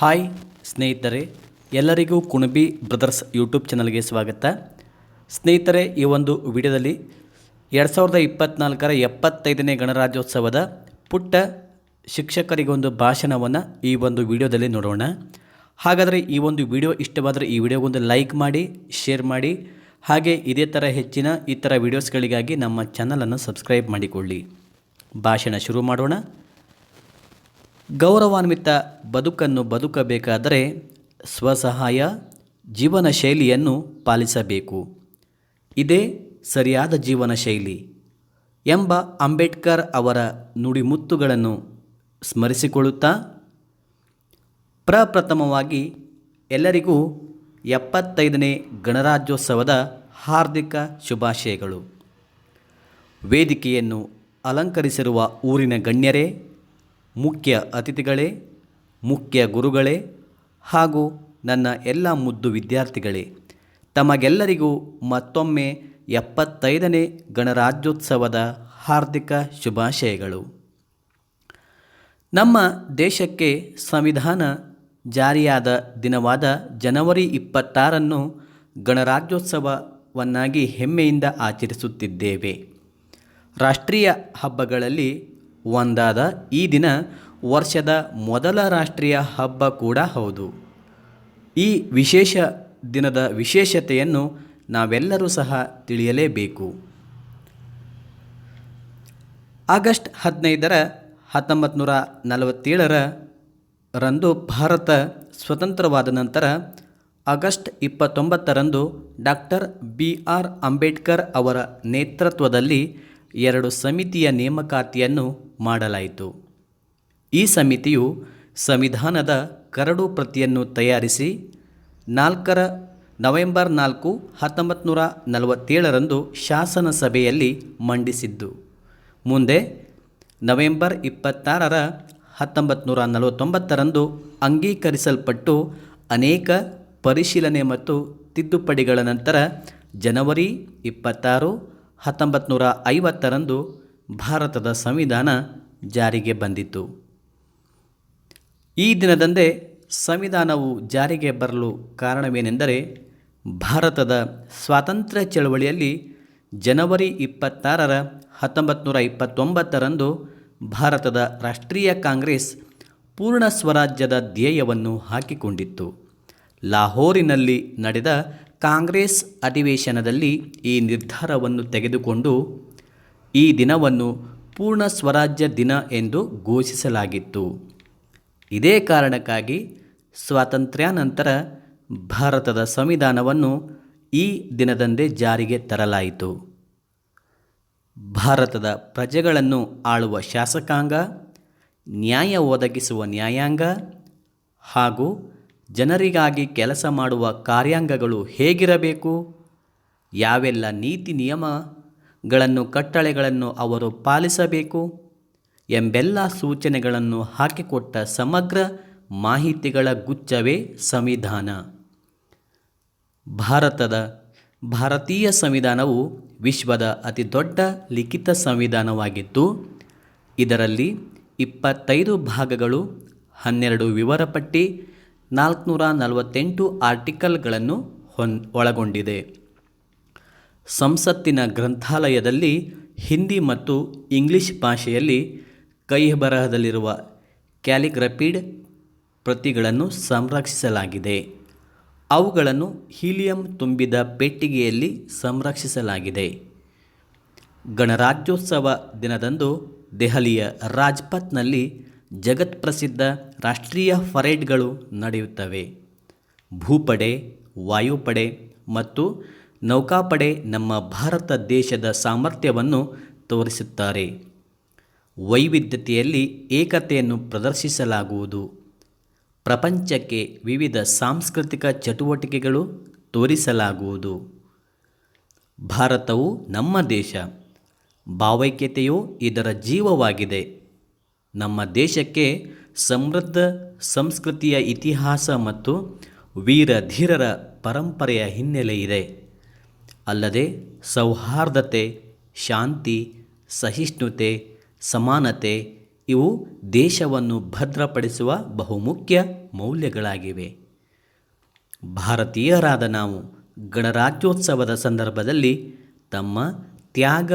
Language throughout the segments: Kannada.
ಹಾಯ್ ಸ್ನೇಹಿತರೆ, ಎಲ್ಲರಿಗೂ ಕುಣಬಿ ಬ್ರದರ್ಸ್ ಯೂಟ್ಯೂಬ್ ಚಾನಲ್ಗೆ ಸ್ವಾಗತ. ಸ್ನೇಹಿತರೆ, ಈ ಒಂದು ವಿಡಿಯೋದಲ್ಲಿ ಎರಡು ಸಾವಿರದ ಇಪ್ಪತ್ತ್ನಾಲ್ಕರ ಎಪ್ಪತ್ತೈದನೇ ಗಣರಾಜ್ಯೋತ್ಸವದ ಪುಟ್ಟ ಶಿಕ್ಷಕರಿಗೊಂದು ಭಾಷಣವನ್ನು ಈ ಒಂದು ವಿಡಿಯೋದಲ್ಲಿ ನೋಡೋಣ. ಹಾಗಾದರೆ ಈ ಒಂದು ವಿಡಿಯೋ ಇಷ್ಟವಾದರೆ ಈ ವಿಡಿಯೋಗೊಂದು ಲೈಕ್ ಮಾಡಿ, ಶೇರ್ ಮಾಡಿ, ಹಾಗೆ ಇದೇ ಥರ ಹೆಚ್ಚಿನ ಈ ಥರ ವಿಡಿಯೋಸ್ಗಳಿಗಾಗಿ ನಮ್ಮ ಚಾನಲನ್ನು ಸಬ್ಸ್ಕ್ರೈಬ್ ಮಾಡಿಕೊಳ್ಳಿ. ಭಾಷಣ ಶುರು ಮಾಡೋಣ. ಗೌರವಾನ್ವಿತ ಬದುಕನ್ನು ಬದುಕಬೇಕಾದರೆ ಸ್ವಸಹಾಯ ಜೀವನ ಶೈಲಿಯನ್ನು ಪಾಲಿಸಬೇಕು. ಇದೇ ಸರಿಯಾದ ಜೀವನ ಶೈಲಿ ಎಂಬ ಅಂಬೇಡ್ಕರ್ ಅವರ ನುಡಿಮುತ್ತುಗಳನ್ನು ಸ್ಮರಿಸಿಕೊಳ್ಳುತ್ತಾ, ಪ್ರಪ್ರಥಮವಾಗಿ ಎಲ್ಲರಿಗೂ ಎಪ್ಪತ್ತೈದನೇ ಗಣರಾಜ್ಯೋತ್ಸವದ ಹಾರ್ದಿಕ ಶುಭಾಶಯಗಳು. ವೇದಿಕೆಯನ್ನು ಅಲಂಕರಿಸಿರುವ ಊರಿನ ಗಣ್ಯರೇ ಮುಖ್ಯ ಅತಿಥಿಗಳೇ, ಮುಖ್ಯ ಗುರುಗಳೇ ಹಾಗೂ ನನ್ನ ಎಲ್ಲ ಮುದ್ದು ವಿದ್ಯಾರ್ಥಿಗಳೇ, ತಮಗೆಲ್ಲರಿಗೂ ಮತ್ತೊಮ್ಮೆ ಎಪ್ಪತ್ತೈದನೇ ಗಣರಾಜ್ಯೋತ್ಸವದ ಹಾರ್ದಿಕ ಶುಭಾಶಯಗಳು. ನಮ್ಮ ದೇಶಕ್ಕೆ ಸಂವಿಧಾನ ಜಾರಿಯಾದ ದಿನವಾದ ಜನವರಿ ಇಪ್ಪತ್ತಾರನ್ನು ಗಣರಾಜ್ಯೋತ್ಸವವನ್ನಾಗಿ ಹೆಮ್ಮೆಯಿಂದ ಆಚರಿಸುತ್ತಿದ್ದೇವೆ. ರಾಷ್ಟ್ರೀಯ ಹಬ್ಬಗಳಲ್ಲಿ ಒಂದಾದ ಈ ದಿನ ವರ್ಷದ ಮೊದಲ ರಾಷ್ಟ್ರೀಯ ಹಬ್ಬ ಕೂಡ ಹೌದು. ಈ ವಿಶೇಷ ದಿನದ ವಿಶೇಷತೆಯನ್ನು ನಾವೆಲ್ಲರೂ ಸಹ ತಿಳಿಯಲೇಬೇಕು. ಆಗಸ್ಟ್ ಹದಿನೈದರ ಹತ್ತೊಂಬತ್ತು ನೂರ ನಲವತ್ತೇಳರ ರಂದು ಭಾರತ ಸ್ವತಂತ್ರವಾದ ನಂತರ ಆಗಸ್ಟ್ ಇಪ್ಪತ್ತೊಂಬತ್ತರಂದು ಡಾಕ್ಟರ್ ಬಿ ಆರ್ ಅಂಬೇಡ್ಕರ್ ಅವರ ನೇತೃತ್ವದಲ್ಲಿ ಎರಡು ಸಮಿತಿಯ ನೇಮಕಾತಿಯನ್ನು ಮಾಡಲಾಯಿತು. ಈ ಸಮಿತಿಯು ಸಂವಿಧಾನದ ಕರಡು ಪ್ರತಿಯನ್ನು ತಯಾರಿಸಿ ನಾಲ್ಕರ ನವೆಂಬರ್ ನಾಲ್ಕು ಹತ್ತೊಂಬತ್ತು ನೂರ ನಲವತ್ತೇಳರಂದು ಶಾಸನ ಸಭೆಯಲ್ಲಿ ಮಂಡಿಸಿದ್ದು. ಮುಂದೆ ನವೆಂಬರ್ ಇಪ್ಪತ್ತಾರರ ಹತ್ತೊಂಬತ್ತು ನೂರ ನಲವತ್ತೊಂಬತ್ತರಂದು ಅಂಗೀಕರಿಸಲ್ಪಟ್ಟು ಅನೇಕ ಪರಿಶೀಲನೆ ಮತ್ತು ತಿದ್ದುಪಡಿಗಳ ನಂತರ ಜನವರಿ ಇಪ್ಪತ್ತಾರು ಹತ್ತೊಂಬತ್ತು ನೂರ ಐವತ್ತರಂದು ಭಾರತದ ಸಂವಿಧಾನ ಜಾರಿಗೆ ಬಂದಿತು ಈ ದಿನದಂದೇ ಸಂವಿಧಾನವು ಜಾರಿಗೆ ಬರಲು ಕಾರಣವೇನೆಂದರೆ ಭಾರತದ ಸ್ವಾತಂತ್ರ್ಯ ಚಳವಳಿಯಲ್ಲಿ ಜನವರಿ ಇಪ್ಪತ್ತಾರರ ಹತ್ತೊಂಬತ್ತು ನೂರ ಇಪ್ಪತ್ತೊಂಬತ್ತರಂದು ಭಾರತದ ರಾಷ್ಟ್ರೀಯ ಕಾಂಗ್ರೆಸ್ ಪೂರ್ಣ ಸ್ವರಾಜ್ಯದ ಧ್ಯೇಯವನ್ನು ಹಾಕಿಕೊಂಡಿತ್ತು. ಲಾಹೋರಿನಲ್ಲಿ ನಡೆದ ಕಾಂಗ್ರೆಸ್ ಅಧಿವೇಶನದಲ್ಲಿ ಈ ನಿರ್ಧಾರವನ್ನು ತೆಗೆದುಕೊಂಡು ಈ ದಿನವನ್ನು ಪೂರ್ಣ ಸ್ವರಾಜ್ಯ ದಿನ ಎಂದು ಘೋಷಿಸಲಾಗಿತ್ತು. ಇದೇ ಕಾರಣಕ್ಕಾಗಿ ಸ್ವಾತಂತ್ರ್ಯಾನಂತರ ಭಾರತದ ಸಂವಿಧಾನವನ್ನು ಈ ದಿನದಂದೇ ಜಾರಿಗೆ ತರಲಾಯಿತು. ಭಾರತದ ಪ್ರಜೆಗಳನ್ನು ಆಳುವ ಶಾಸಕಾಂಗ, ನ್ಯಾಯ ಒದಗಿಸುವ ನ್ಯಾಯಾಂಗ ಹಾಗೂ ಜನರಿಗಾಗಿ ಕೆಲಸ ಮಾಡುವ ಕಾರ್ಯಾಂಗಗಳು ಹೇಗಿರಬೇಕು, ಯಾವೆಲ್ಲ ನೀತಿ ನಿಯಮಗಳನ್ನು ಕಟ್ಟಳೆಗಳನ್ನು ಅವರು ಪಾಲಿಸಬೇಕು ಎಂಬೆಲ್ಲ ಸೂಚನೆಗಳನ್ನು ಹಾಕಿಕೊಟ್ಟ ಸಮಗ್ರ ಮಾಹಿತಿಗಳ ಗುಚ್ಛವೇ ಸಂವಿಧಾನ. ಭಾರತದ ಭಾರತೀಯ ಸಂವಿಧಾನವು ವಿಶ್ವದ ಅತಿ ದೊಡ್ಡ ಲಿಖಿತ ಸಂವಿಧಾನವಾಗಿದ್ದು, ಇದರಲ್ಲಿ ಇಪ್ಪತ್ತೈದು ಭಾಗಗಳು, ಹನ್ನೆರಡು ವಿವರಪಟ್ಟಿ, ನಾಲ್ಕುನೂರ ನಲವತ್ತೆಂಟು ಆರ್ಟಿಕಲ್ಗಳನ್ನು ಹೊನ್, ಒಳಗೊಂಡಿದೆ. ಸಂಸತ್ತಿನ ಗ್ರಂಥಾಲಯದಲ್ಲಿ ಹಿಂದಿ ಮತ್ತು ಇಂಗ್ಲಿಷ್ ಭಾಷೆಯಲ್ಲಿ ಕೈಬರಹದಲ್ಲಿರುವ ಕ್ಯಾಲಿಗ್ರಪಿಡ್ ಪ್ರತಿಗಳನ್ನು ಸಂರಕ್ಷಿಸಲಾಗಿದೆ. ಅವುಗಳನ್ನು ಹೀಲಿಯಂ ತುಂಬಿದ ಪೆಟ್ಟಿಗೆಯಲ್ಲಿ ಸಂರಕ್ಷಿಸಲಾಗಿದೆ. ಗಣರಾಜ್ಯೋತ್ಸವ ದಿನದಂದು ದೆಹಲಿಯ ರಾಜ್ಪಥ್ನಲ್ಲಿ ಜಗತ್ಪ್ರಸಿದ್ಧ ರಾಷ್ಟ್ರೀಯ ಪರೇಡ್ಗಳು ನಡೆಯುತ್ತವೆ. ಭೂಪಡೆ, ವಾಯುಪಡೆ ಮತ್ತು ನೌಕಾಪಡೆ ನಮ್ಮ ಭಾರತ ದೇಶದ ಸಾಮರ್ಥ್ಯವನ್ನು ತೋರಿಸುತ್ತಾರೆ. ವೈವಿಧ್ಯತೆಯಲ್ಲಿ ಏಕತೆಯನ್ನು ಪ್ರದರ್ಶಿಸಲಾಗುವುದು. ಪ್ರಪಂಚಕ್ಕೆ ವಿವಿಧ ಸಾಂಸ್ಕೃತಿಕ ಚಟುವಟಿಕೆಗಳು ತೋರಿಸಲಾಗುವುದು. ಭಾರತವು ನಮ್ಮ ದೇಶ. ಭಾವೈಕ್ಯತೆಯು ಇದರ ಜೀವವಾಗಿದೆ. ನಮ್ಮ ದೇಶಕ್ಕೆ ಸಮೃದ್ಧ ಸಂಸ್ಕೃತಿಯ ಇತಿಹಾಸ ಮತ್ತು ವೀರಧೀರರ ಪರಂಪರೆಯ ಹಿನ್ನೆಲೆ ಇದೆ. ಅಲ್ಲದೆ ಸೌಹಾರ್ದತೆ, ಶಾಂತಿ, ಸಹಿಷ್ಣುತೆ, ಸಮಾನತೆ ಇವು ದೇಶವನ್ನು ಭದ್ರಪಡಿಸುವ ಬಹುಮುಖ್ಯ ಮೌಲ್ಯಗಳಾಗಿವೆ. ಭಾರತೀಯರಾದ ನಾವು ಗಣರಾಜ್ಯೋತ್ಸವದ ಸಂದರ್ಭದಲ್ಲಿ ತಮ್ಮ ತ್ಯಾಗ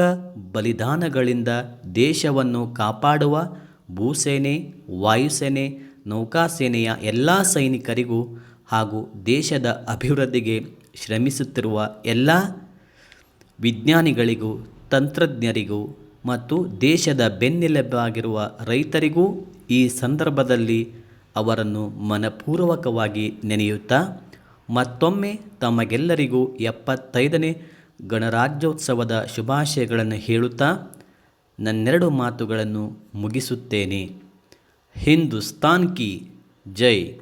ಬಲಿದಾನಗಳಿಂದ ದೇಶವನ್ನು ಕಾಪಾಡುವ ಭೂಸೇನೆ, ವಾಯುಸೇನೆ, ನೌಕಾಸೇನೆಯ ಎಲ್ಲ ಸೈನಿಕರಿಗೂ ಹಾಗೂ ದೇಶದ ಅಭಿವೃದ್ಧಿಗೆ ಶ್ರಮಿಸುತ್ತಿರುವ ಎಲ್ಲ ವಿಜ್ಞಾನಿಗಳಿಗೂ, ತಂತ್ರಜ್ಞರಿಗೂ ಮತ್ತು ದೇಶದ ಬೆನ್ನೆಲುಬಾಗಿರುವ ರೈತರಿಗೂ ಈ ಸಂದರ್ಭದಲ್ಲಿ ಅವರನ್ನು ಮನಪೂರ್ವಕವಾಗಿ ನೆನೆಯುತ್ತಾ, ಮತ್ತೊಮ್ಮೆ ತಮಗೆಲ್ಲರಿಗೂ ಎಪ್ಪತ್ತೈದನೇ ಗಣರಾಜ್ಯೋತ್ಸವದ ಶುಭಾಶಯಗಳನ್ನು ಹೇಳುತ್ತಾ, ನನ್ನೆರಡು ಮಾತುಗಳನ್ನು ಮುಗಿಸುತ್ತೇನೆ. ಹಿಂದೂಸ್ತಾನ್ ಕಿ ಜೈ.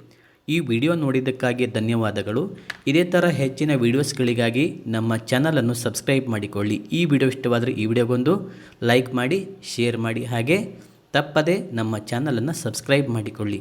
ಈ ವಿಡಿಯೋ ನೋಡಿದ್ದಕ್ಕಾಗಿ ಧನ್ಯವಾದಗಳು. ಇದೇ ಥರ ಹೆಚ್ಚಿನ ವೀಡಿಯೋಸ್ಗಳಿಗಾಗಿ ನಮ್ಮ ಚಾನಲನ್ನು ಸಬ್ಸ್ಕ್ರೈಬ್ ಮಾಡಿಕೊಳ್ಳಿ. ಈ ವಿಡಿಯೋ ಇಷ್ಟವಾದರೆ ಈ ವಿಡಿಯೋಗೊಂದು ಲೈಕ್ ಮಾಡಿ ಶೇರ್ ಮಾಡಿ, ಹಾಗೆ ತಪ್ಪದೆ ನಮ್ಮ ಚಾನಲನ್ನು ಸಬ್ಸ್ಕ್ರೈಬ್ ಮಾಡಿಕೊಳ್ಳಿ.